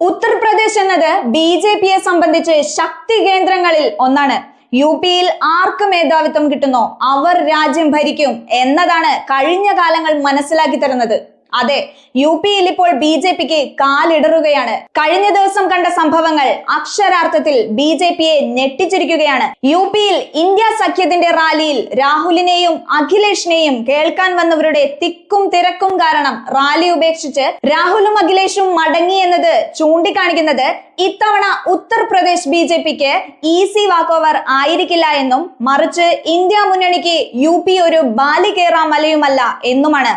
ഉത്തർപ്രദേശ് എന്നത് B J പിയെ സംബന്ധിച്ച് ശക്തി കേന്ദ്രങ്ങളിൽ ഒന്നാണ്. യു പിയിൽ ആർക്ക് മേധാവിത്വം കിട്ടുന്നോ? അവർ രാജ്യം ഭരിക്കും എന്നതാണ് കഴിഞ്ഞ കാലങ്ങൾ മനസ്സിലാക്കി തരുന്നത്. അതെ യു പിയിൽ ഇപ്പോൾ ബി ജെ പിക്ക് കാലിടറുകയാണ്. കഴിഞ്ഞ ദിവസം കണ്ട സംഭവങ്ങൾ അക്ഷരാർത്ഥത്തിൽ ബി ജെ പിയെ ഞെട്ടിച്ചിരിക്കുകയാണ്. യു പിയിൽ ഇന്ത്യ സഖ്യത്തിന്റെ റാലിയിൽ രാഹുലിനെയും അഖിലേഷിനെയും കേൾക്കാൻ വന്നവരുടെ തിക്കും തിരക്കും കാരണം റാലി ഉപേക്ഷിച്ച് രാഹുലും അഖിലേഷും മടങ്ങി എന്നത് ചൂണ്ടിക്കാണിക്കുന്നത് ഇത്തവണ ഉത്തർപ്രദേശ് ബി ജെ പിക്ക് ഈസി വാക്ക് ഓവർ ആയിരിക്കില്ല എന്നും മറിച്ച് ഇന്ത്യ മുന്നണിക്ക് യു പി ഒരു ബാലികേറ മലയുമല്ല എന്നുമാണ്.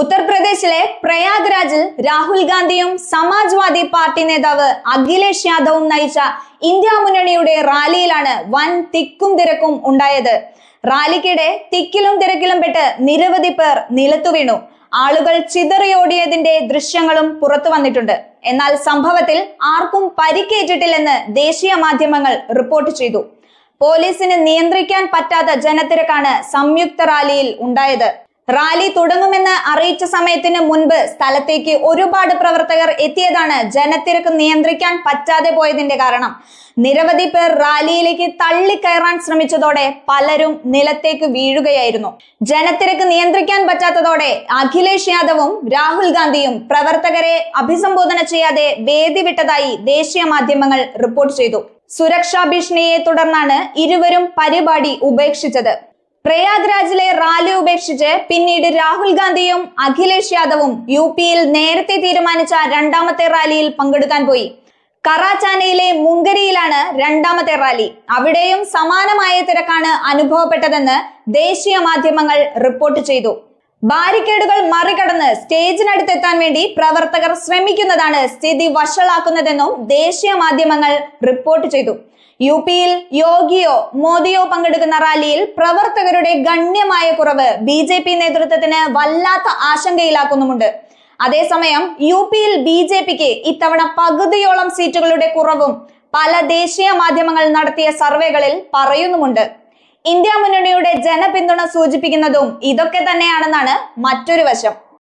ഉത്തർപ്രദേശിലെ പ്രയാഗ്രാജിൽ രാഹുൽ ഗാന്ധിയും സമാജ്വാദി പാർട്ടി നേതാവ് അഖിലേഷ് യാദവും നയിച്ച ഇന്ത്യ മുന്നണിയുടെ റാലിയിലാണ് വൻ തിക്കും തിരക്കും ഉണ്ടായത്. റാലിക്കിടെ തിക്കിലും തിരക്കിലും പെട്ട് നിരവധി പേർ നിലത്തു വീണു. ആളുകൾ ചിതറിയോടിയതിന്റെ ദൃശ്യങ്ങളും പുറത്തു വന്നിട്ടുണ്ട്. എന്നാൽ സംഭവത്തിൽ ആർക്കും പരിക്കേറ്റിട്ടില്ലെന്ന് ദേശീയ മാധ്യമങ്ങൾ റിപ്പോർട്ട് ചെയ്തു. പോലീസിന് നിയന്ത്രിക്കാൻ പറ്റാത്ത ജനത്തിരക്കാണ് സംയുക്ത റാലിയിൽ ഉണ്ടായത്. റാലി തുടങ്ങുമെന്ന് അറിയിച്ച സമയത്തിന് മുൻപ് സ്ഥലത്തേക്ക് ഒരുപാട് പ്രവർത്തകർ എത്തിയതാണ് ജനത്തിരക്ക് നിയന്ത്രിക്കാൻ പറ്റാതെ പോയതിന്റെ കാരണം. നിരവധി പേർ റാലിയിലേക്ക് തള്ളിക്കയറാൻ ശ്രമിച്ചതോടെ പലരും നിലത്തേക്ക് വീഴുകയായിരുന്നു. ജനത്തിരക്ക് നിയന്ത്രിക്കാൻ പറ്റാത്തതോടെ അഖിലേഷ് യാദവും രാഹുൽ ഗാന്ധിയും പ്രവർത്തകരെ അഭിസംബോധന ചെയ്യാതെ വേദി വിട്ടതായി ദേശീയ മാധ്യമങ്ങൾ റിപ്പോർട്ട് ചെയ്തു. സുരക്ഷാ ഭീഷണിയെ തുടർന്നാണ് ഇരുവരും പരിപാടി ഉപേക്ഷിച്ചത്. പ്രയാഗ്രാജിലെ റാലി ഉപേക്ഷിച്ച് പിന്നീട് രാഹുൽ ഗാന്ധിയും അഖിലേഷ് യാദവും യു പിയിൽ നേരത്തെ തീരുമാനിച്ച രണ്ടാമത്തെ റാലിയിൽ പങ്കെടുക്കാൻ പോയി. കറാച്ചാനയിലെ മുങ്കരിയിലാണ് രണ്ടാമത്തെ റാലി. അവിടെയും സമാനമായ തിരക്കാണ് അനുഭവപ്പെട്ടതെന്ന് ദേശീയ മാധ്യമങ്ങൾ റിപ്പോർട്ട് ചെയ്തു. ബാരിക്കേഡുകൾ മറികടന്ന് സ്റ്റേജിനടുത്തെത്താൻ വേണ്ടി പ്രവർത്തകർ ശ്രമിക്കുന്നതാണ് സ്ഥിതി വഷളാക്കുന്നതെന്നും ദേശീയ മാധ്യമങ്ങൾ റിപ്പോർട്ട് ചെയ്തു. യു പിയിൽ യോഗിയോ മോദിയോ പങ്കെടുക്കുന്ന റാലിയിൽ പ്രവർത്തകരുടെ ഗണ്യമായ കുറവ് ബി ജെ പി നേതൃത്വത്തിന് വല്ലാത്ത ആശങ്കയിലാക്കുന്നുമുണ്ട്. അതേസമയം യു പിയിൽ ബി ജെ പിക്ക് ഇത്തവണ പകുതിയോളം സീറ്റുകളുടെ കുറവും പല ദേശീയ മാധ്യമങ്ങൾ നടത്തിയ സർവേകളിൽ പറയുന്നുമുണ്ട്. ഇന്ത്യ മുന്നണിയുടെ ജനപിന്തുണ സൂചിപ്പിക്കുന്നതും ഇതൊക്കെ തന്നെയാണെന്നാണ് മറ്റൊരു വശം.